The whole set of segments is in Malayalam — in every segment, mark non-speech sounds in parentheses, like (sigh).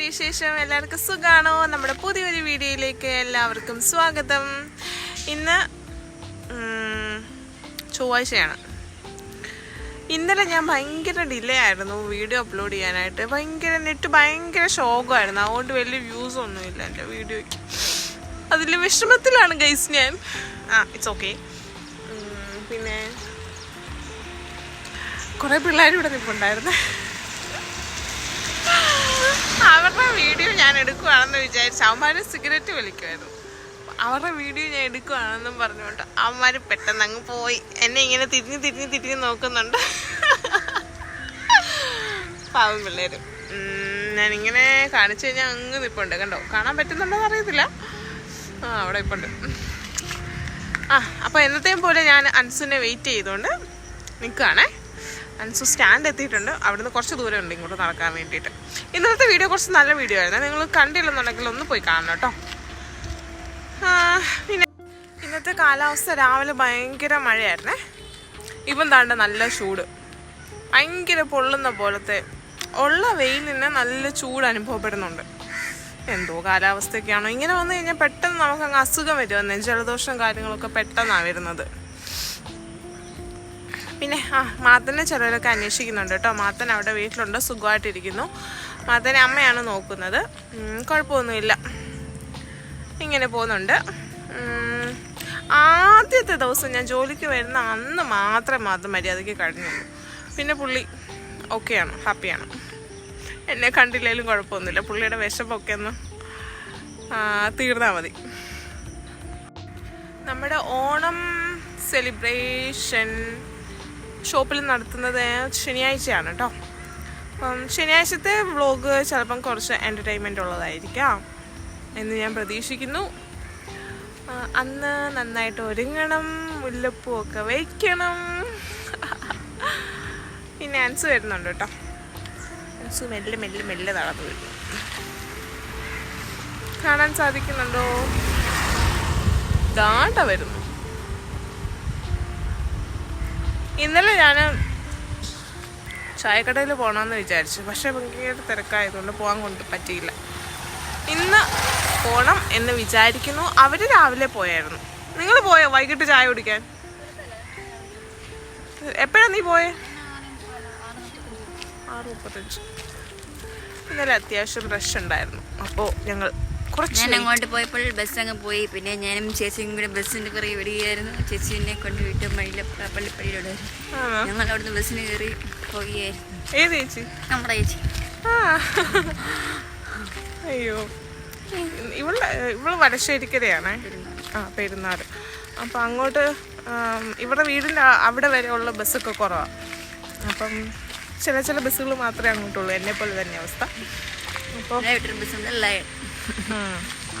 എന്തൊക്കെയുണ്ട് വിശേഷം എല്ലാവർക്കും സുഖാണോ? നമ്മുടെ പുതിയൊരു വീഡിയോയിലേക്ക് എല്ലാവർക്കും സ്വാഗതം. ഇന്ന് ചൊവ്വാഴ്ചയാണ്. ഇന്നലെ ഞാൻ ഭയങ്കര ഡിലേ ആയിരുന്നു വീഡിയോ അപ്ലോഡ് ചെയ്യാനായിട്ട്. ഭയങ്കര നെറ്റ് ഭയങ്കര ഷോക്കായിരുന്നു അതുകൊണ്ട് വലിയ വ്യൂസ് ഒന്നുമില്ല എന്റെ വീഡിയോയ്ക്ക്. അതിൽ വിഷമത്തിലാണ് ഗൈസ് ഞാൻ. ആ ഇറ്റ്സ് ഓക്കെ പിന്നെ കുറേ പിള്ളേർ ഇവിടെ നിൽപ്പുണ്ടായിരുന്നു അവരുടെ വീഡിയോ ഞാൻ എടുക്കുവാണെന്ന് വിചാരിച്ചു അവന്മാർ സിഗരറ്റ് വലിക്കുമായിരുന്നു അവരുടെ വീഡിയോ ഞാൻ എടുക്കുവാണെന്നും പറഞ്ഞുകൊണ്ട് അവന്മാർ പെട്ടെന്ന് അങ്ങ് പോയി. എന്നെ ഇങ്ങനെ തിരിഞ്ഞ് തിരിഞ്ഞ് തിരിഞ്ഞ് നോക്കുന്നുണ്ട്. പാവം പിള്ളേർ ഞാനിങ്ങനെ കാണിച്ചു കഴിഞ്ഞാൽ അങ്ങ് നിൽപ്പുണ്ട് കണ്ടോ? കാണാൻ പറ്റുന്നുണ്ടോ അറിയത്തില്ല. ആ അവിടെ ഇപ്പുണ്ട് ആ അപ്പോൾ എന്നത്തെയും പോലെ ഞാൻ അൻസിനെ വെയിറ്റ് ചെയ്തുകൊണ്ട് നിൽക്കുകയാണേ അൻസു സ്റ്റാൻഡ് എത്തിയിട്ടുണ്ട്. അവിടുന്ന് കുറച്ച് ദൂരം ഉണ്ട് ഇങ്ങോട്ട് നടക്കാൻ വേണ്ടിയിട്ട്. ഇന്നത്തെ വീഡിയോ കുറച്ച് നല്ല വീഡിയോ ആയിരുന്നു. നിങ്ങൾ കണ്ടില്ലെന്നുണ്ടെങ്കിൽ ഒന്ന് പോയി കാണണം കേട്ടോ. പിന്നെ ഇന്നത്തെ കാലാവസ്ഥ രാവിലെ ഭയങ്കര മഴയായിരുന്നേ. ഇപ്പം താണ്ട നല്ല ചൂട്. ഭയങ്കര പൊള്ളുന്ന പോലത്തെ ഉള്ള വെയിലിന് നല്ല ചൂട് അനുഭവപ്പെടുന്നുണ്ട്. എന്തോ കാലാവസ്ഥയൊക്കെയാണോ? ഇങ്ങനെ വന്നു കഴിഞ്ഞാൽ പെട്ടെന്ന് നമുക്ക് അങ്ങ് അസുഖം വരുമെന്നേ ജലദോഷം കാര്യങ്ങളൊക്കെ പെട്ടെന്നാണ് വരുന്നത്. പിന്നെ ആ മാത്തനെ ചിലരൊക്കെ അന്വേഷിക്കുന്നുണ്ട് കേട്ടോ. മാത്തൻ അവിടെ വീട്ടിലുണ്ട് സുഖമായിട്ടിരിക്കുന്നു. മാത്തനെ അമ്മയാണ് നോക്കുന്നത്. കുഴപ്പമൊന്നുമില്ല. ഇങ്ങനെ പോകുന്നുണ്ട്. ആദ്യത്തെ ദിവസം ഞാൻ ജോലിക്ക് വരുന്ന അന്ന് മാത്രമേ മാത്രം മര്യാദയ്ക്ക് കഴിഞ്ഞുള്ളൂ. പിന്നെ പുള്ളി ഓക്കെയാണ് ഹാപ്പിയാണ്. എന്നെ കണ്ടില്ലെങ്കിലും കുഴപ്പമൊന്നുമില്ല. പുള്ളിയുടെ വിശപ്പൊക്കെ ഒന്ന് തീർന്നാൽ മതി. നമ്മുടെ ഓണം സെലിബ്രേഷൻ ഷോപ്പിൽ നടത്തുന്നത് ശനിയാഴ്ചയാണ് കേട്ടോ അപ്പം ശനിയാഴ്ചത്തെ വ്ളോഗ് ചിലപ്പം കുറച്ച് എന്റർടൈൻമെന്റ് ഉള്ളതായിരിക്കാം എന്ന് ഞാൻ പ്രതീക്ഷിക്കുന്നു. അന്ന് നന്നായിട്ട് ഒരുങ്ങണം മുല്ലപ്പൂ ഒക്കെ വയ്ക്കണം പിന്നെ അൻസ് വരുന്നുണ്ട് കേട്ടോ ആൻസ് മെല്ലെ മെല്ലെ മെല്ലെ നടന്നു വരുന്നു. കാണാൻ സാധിക്കുന്നുണ്ടോ? ദാണ്ട വരുന്നു. ഇന്നലെ ഞാൻ ചായക്കടയിൽ പോകണമെന്ന് വിചാരിച്ചു. പക്ഷേ ഭയങ്കര തിരക്കായതുകൊണ്ട് പോകാൻ കൊണ്ട് പറ്റിയില്ല. ഇന്ന് പോകണം എന്ന് വിചാരിക്കുന്നു. അവർ രാവിലെ പോയായിരുന്നു. നിങ്ങൾ പോയോ വൈകിട്ട് ചായ കുടിക്കാൻ? എപ്പോഴാണ് നീ പോയേ? ആറ് മുപ്പത്തഞ്ച്. ഇന്നലെ അത്യാവശ്യം റഷ് ഉണ്ടായിരുന്നു. അപ്പോൾ ഞങ്ങൾ കുറച്ച് ഞാൻ അങ്ങോട്ട് പോയപ്പോൾ ബസ് അങ്ങ് പോയി. പിന്നെ ഞാനും ചേച്ചിയും കൂടെ ബസ്സിന്റെ പുറകെ വിടുകയായിരുന്നു ചേച്ചി എന്നെ കൊണ്ട് വിട്ട്. മഴില പള്ളിപ്പള്ളിയിലൂടെ? ഞങ്ങൾ അവിടുന്ന് ബസ്സിന് കയറി പോവുകയായിരുന്നു. ഏത് ചേച്ചി? നമ്മുടെ ചേച്ചി. അയ്യോ. ഇവൾ ഇവൾ വടശ്ശേരിക്കരയാണേ. ആ പെരുന്നാട് അപ്പം അങ്ങോട്ട് ഇവിടെ വീടിന്റെ വീടിന്റെ അവിടെ വരെ ഉള്ള ബസ്സൊക്കെ കുറവാണ് അപ്പം ചില ചില ബസ്സുകൾ മാത്രമേ അങ്ങോട്ടുള്ളൂ. എന്നെ പോലെ തന്നെ അവസ്ഥ. അപ്പോൾ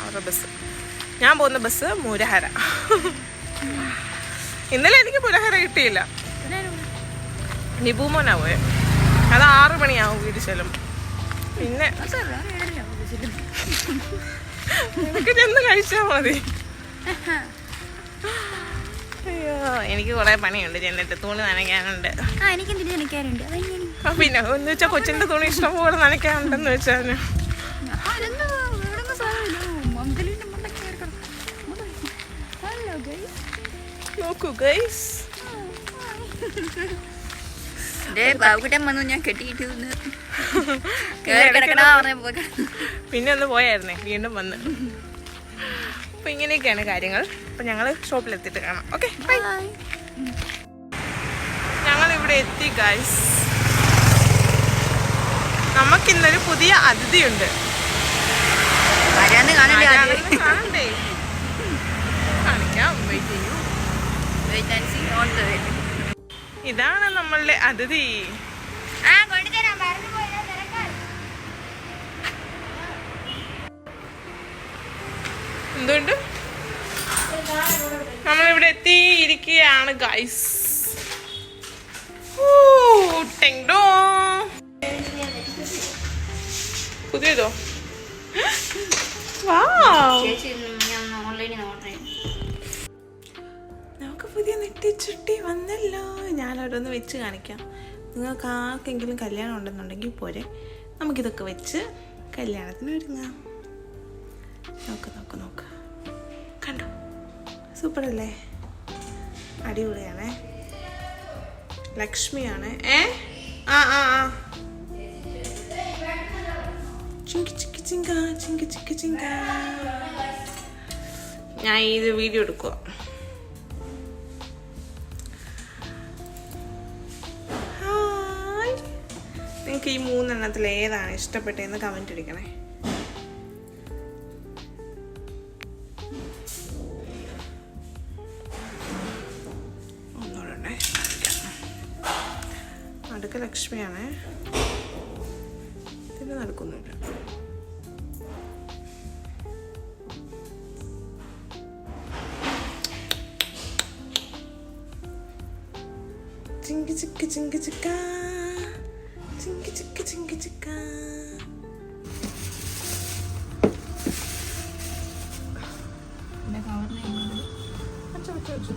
അവരുടെ ബസ്. ഞാൻ പോകുന്ന ബസ് മുരഹര. ഇന്നലെ എനിക്ക് പുരഹര കിട്ടിയില്ല. നിബൂമോനാ പോയെ. അത് ആറു മണിയാവും വീട് ചെല്ലും. പിന്നെ എനിക്ക് ചെന്ന് കഴിച്ചാ മതി? അയ്യോ എനിക്ക് കുറെ പണിയുണ്ട്. ചെന്നിട്ട് തുണി നനയ്ക്കാനുണ്ട്. പിന്നെ എന്ന് വെച്ചാൽ കൊച്ചിന്റെ തുണി ഇഷ്ടം പോലെ നനയ്ക്കാനുണ്ടെന്ന് വെച്ചാൽ നോക്കൂ ഗൈസ് ബാബുക്കുട്ടൻ വന്നു ഞാൻ കെട്ടിയിട്ട് നിന്ന് (laughs) കേറി കിടക്കണ പിന്നെ ഒന്ന് പോയായിരുന്നേ വീണ്ടും വന്ന്. അപ്പൊ ഇങ്ങനെയൊക്കെയാണ് കാര്യങ്ങൾ. അപ്പൊ ഞങ്ങൾ ഷോപ്പിലെത്തിയിട്ട് കാണാം. ഓക്കെ ബൈ ഞങ്ങൾ ഇവിടെ എത്തി ഗൈസ് നമുക്കിന്നൊരു പുതിയ അതിഥിയുണ്ട്. ആരാന്ന് കാണണ്ടേ നമ്മളുടെ തീ എന്തുകൊണ്ട്? നമ്മളിവിടെ എത്തിയിരിക്കുകയാണ് ഗൈസ് പുതിയതോ? (gasps) ഞാൻ ഓൺലൈനിൽ ഓർഡർ ചെയ്തു. പുതിയ നെറ്റിച്ചുട്ടി വന്നല്ലോ. ഞാൻ ഓരോന്ന് വെച്ച് കാണിക്കാം. നിങ്ങൾക്ക് ആർക്കെങ്കിലും കല്യാണം ഉണ്ടെന്നുണ്ടെങ്കിൽ പോരെ. നമുക്കിതൊക്കെ വെച്ച് കല്യാണത്തിന് ഒരുങ്ങാം. നോക്ക് നോക്ക് നോക്ക്. കണ്ടോ? സൂപ്പറല്ലേ? അടിപൊളിയാണേ. ലക്ഷ്മിയാണ്. ഏ? ആ ആ ആ. ചിങ്കി ചിക്കി ചിങ്ക ചിങ്കി ചിക്കി ചിങ്ക. ഞാൻ ഇത് വീഡിയോ എടുക്കുക നിങ്ങൾക്ക് ഈ മൂന്നെണ്ണത്തിൽ ഏതാണ് ഇഷ്ടപ്പെട്ടതെന്ന് കമന്റ് അടിക്കണേ ഒന്നുകൂടെ അടുക്ക ലക്ഷ്മിയാണ്. പിന്നെ നടക്കുന്നുണ്ട്. ചിങ്കി ചിക്ക് ചിങ്കി ചിക്ക. ചിങ്കി ചിക്ക് ചിങ്കി ചിക്ക അച്ഛാ, അച്ഛാ, അച്ഛാ.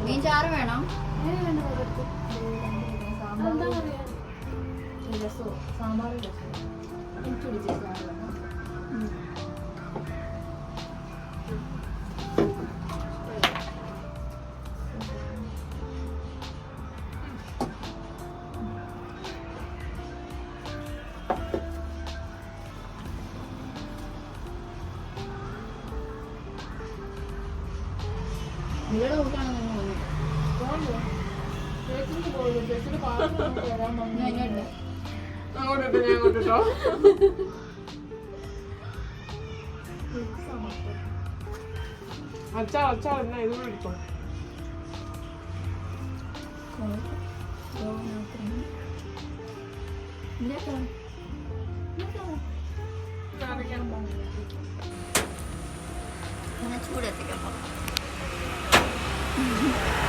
നിനക്ക് ചാറ് വേണം? മോനും എന്നാ എന്തോ തിന്നാണ്ട് ഞാൻ മീൻ തിന്നുന്നുണ്ട്. മീൻ മീൻ ചാറ് വേണം ഇവിടെ നോക്കാണ് ഇങ്ങോട്ട് അങ്ങോട്ടിട്ട് ഞാൻ അങ്ങോട്ടിട്ടോ അച്ഛാ അച്ഛാ എന്നാ ഇത് എടുത്തോ? ചൂടെത്തിക്കാം ഇത്രയേ